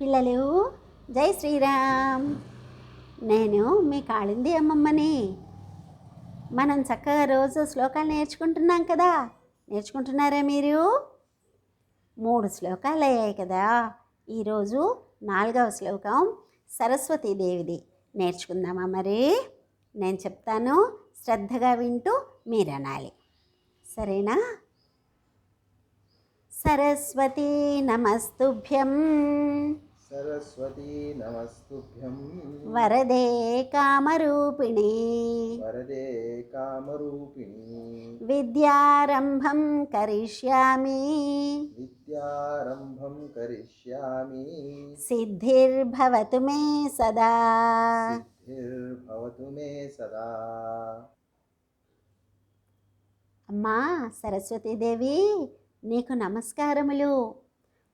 పిల్లలు జై శ్రీరామ్. నేను మీ కాళింది అమ్మమ్మని. మనం చక్కగా రోజు శ్లోకాలు నేర్చుకుంటున్నాం కదా. నేర్చుకుంటున్నారా మీరు? మూడు శ్లోకాలు అయ్యాయి కదా. ఈరోజు నాలుగవ శ్లోకం సరస్వతీదేవిది నేర్చుకుందామా మరి? నేను చెప్తాను శ్రద్ధగా వింటూ మీరు అనాలి సరేనా? సరస్వతీ నమస్తుభ్యం. సరస్వతీ నమస్తుభ్యం. వరదే కామరూపిణి. వరదే కామరూపిణి. విద్యారంభం కరిష్యామి. విద్యారంభం కరిష్యామి. సిద్ధిర్భవతు మే సదా. సిద్ధిర్భవతు మే సదా. అమ్మా సరస్వతీదేవి నీకు నమస్కారములు.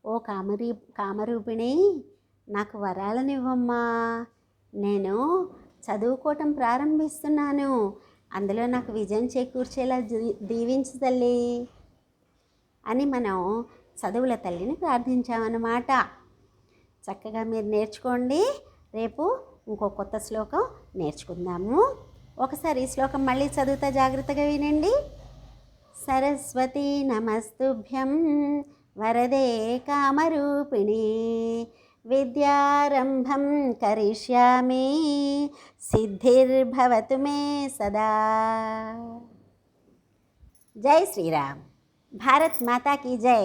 ఓ కామరీ కామరూపిణి నాకు వరాలనివ్వమ్మా. నేను చదువుకోవటం ప్రారంభిస్తున్నాను. అందులో నాకు విజయం చేకూర్చేలా దీవించు తల్లి అని మనం చదువుల తల్లిని ప్రార్థించామన్నమాట. చక్కగా మీరు నేర్చుకోండి. రేపు ఇంకో కొత్త శ్లోకం నేర్చుకుందాము. ఒకసారి ఈ శ్లోకం మళ్ళీ చదువుతా జాగ్రత్తగా వినండి. సరస్వతీ నమస్తుభ్యం వరదే కామరూపిణి విద్యారంభం కరిష్యామి సిద్ధిర్భవతు మే సదా జై శ్రీరామ్ భారత్ మాతా కీ జై